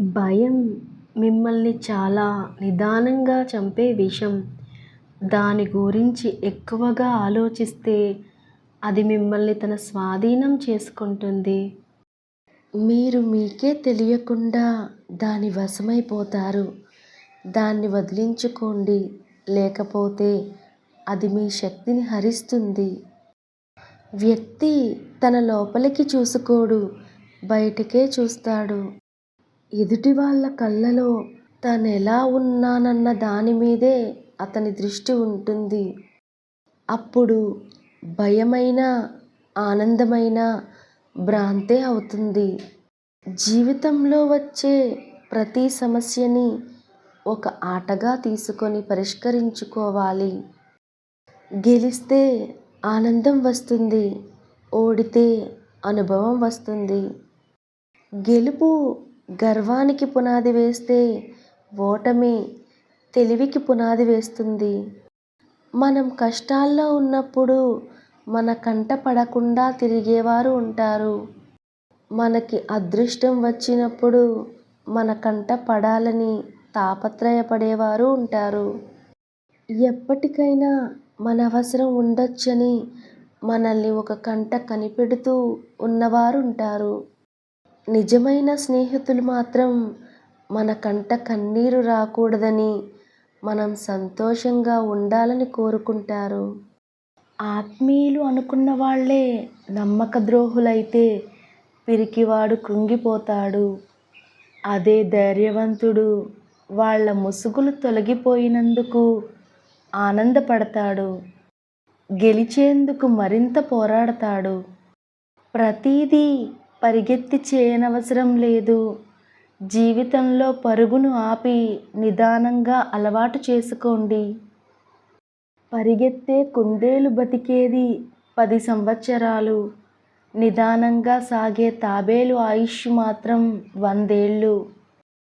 భయం మిమ్మల్ని చాలా నిదానంగా చంపే విషం. దాని గురించి ఎక్కువగా ఆలోచిస్తే అది మిమ్మల్ని తన స్వాధీనం చేసుకుంటుంది. మీరు మీకే తెలియకుండా దాని వశమైపోతారు. దాన్ని వదిలించుకోండి. లేకపోతే అది మీ శక్తిని హరిస్తుంది. వ్యక్తి తన లోపలికి చూసుకోడు. బయటికే చూస్తాడు. ఎదుటి వాళ్ళ కళ్ళలో తానెలా ఉన్నానన్న దాని మీదే అతని దృష్టి ఉంటుంది. అప్పుడు భయమైన ఆనందమైన భ్రాంతే అవుతుంది. జీవితంలో వచ్చే ప్రతి సమస్యని ఒక ఆటగా తీసుకొని పరిష్కరించుకోవాలి. గెలిస్తే ఆనందం వస్తుంది ఓడితే అనుభవం వస్తుంది. గెలుపు గర్వానికి పునాది వేస్తే ఓటమి తెలివికి పునాది వేస్తుంది. మనం కష్టాల్లో ఉన్నప్పుడు మన కంట పడకుండా తిరిగేవారు ఉంటారు. మనకి అదృష్టం వచ్చినప్పుడు మన కంట పడాలని తాపత్రయపడేవారు ఉంటారు. ఎప్పటికైనా మన అవసరం ఉండొచ్చని మనల్ని ఒక కంట కనిపెడుతూ ఉన్నవారు ఉంటారు. నిజమైన స్నేహితులు మాత్రం మన కంట కన్నీరు రాకూడదని మనం సంతోషంగా ఉండాలని కోరుకుంటారు. ఆత్మీయులు అనుకున్న వాళ్ళే నమ్మక ద్రోహులైతే పిరికివాడు కృంగిపోతాడు. అదే ధైర్యవంతుడు వాళ్ళ ముసుగులు తొలగిపోయినందుకు ఆనందపడతాడు. గెలిచేందుకు మరింత పోరాడతాడు. ప్రతిదీ పరిగెత్తి చేయనవసరం లేదు. జీవితంలో పరుగును ఆపి నిదానంగా అలవాటు చేసుకోండి. పరిగెత్తే కుందేలు బతికేది పది సంవత్సరాలు. నిదానంగా సాగే తాబేలు ఆయుష్ మాత్రం వందేళ్ళు.